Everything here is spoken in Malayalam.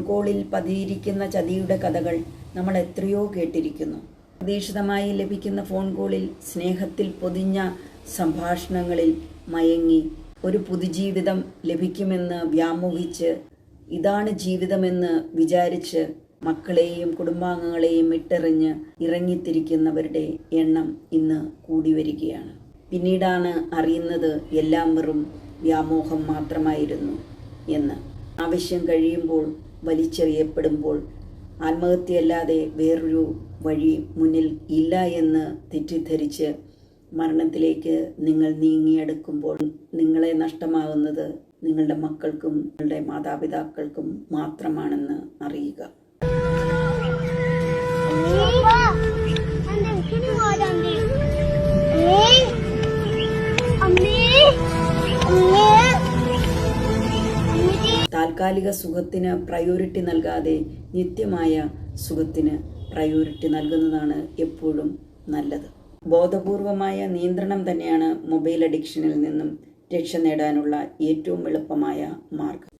കോളിൽ പതിയിരിക്കുന്ന ചതിയുടെ കഥകൾ നമ്മൾ എത്രയോ കേട്ടിരിക്കുന്നു. പ്രതീക്ഷിതമായി ലഭിക്കുന്ന ഫോൺ കോളിൽ സ്നേഹത്തിൽ പൊതിഞ്ഞ സംഭാഷണങ്ങളിൽ മയങ്ങി ഒരു പുതുജീവിതം ലഭിക്കുമെന്ന് വ്യാമോഹിച്ച് ഇതാണ് ജീവിതമെന്ന് വിചാരിച്ച് മക്കളെയും കുടുംബാംഗങ്ങളെയും ഇട്ടെറിഞ്ഞ് ഇറങ്ങിത്തിരിക്കുന്നവരുടെ എണ്ണം ഇന്ന് കൂടി വരികയാണ് പിന്നീടാണ് അറിയുന്നത് എല്ലാം വെറും വ്യാമോഹം മാത്രമായിരുന്നു എന്ന്. ആവശ്യം കഴിയുമ്പോൾ വലിച്ചെറിയപ്പെടുമ്പോൾ ആത്മഹത്യയല്ലാതെ വേറൊരു വഴി മുന്നിൽ ഇല്ല എന്ന് തെറ്റിദ്ധരിച്ച് മരണത്തിലേക്ക് നിങ്ങൾ നീങ്ങിയെടുക്കുമ്പോൾ നിങ്ങളെ നഷ്ടമാകുന്നത് നിങ്ങളുടെ മക്കൾക്കും നിങ്ങളുടെ മാതാപിതാക്കൾക്കും മാത്രമാണെന്ന് അറിയുക. താൽക്കാലിക സുഖത്തിന് പ്രയോറിറ്റി നൽകാതെ നിത്യമായ സുഖത്തിന് പ്രയോറിറ്റി നൽകുന്നതാണ് എപ്പോഴും നല്ലത്. ബോധപൂർവമായ നിയന്ത്രണം തന്നെയാണ് മൊബൈൽ അഡിക്ഷനിൽ നിന്നും രക്ഷ നേടാനുള്ള ഏറ്റവും എളുപ്പമായ മാർഗം.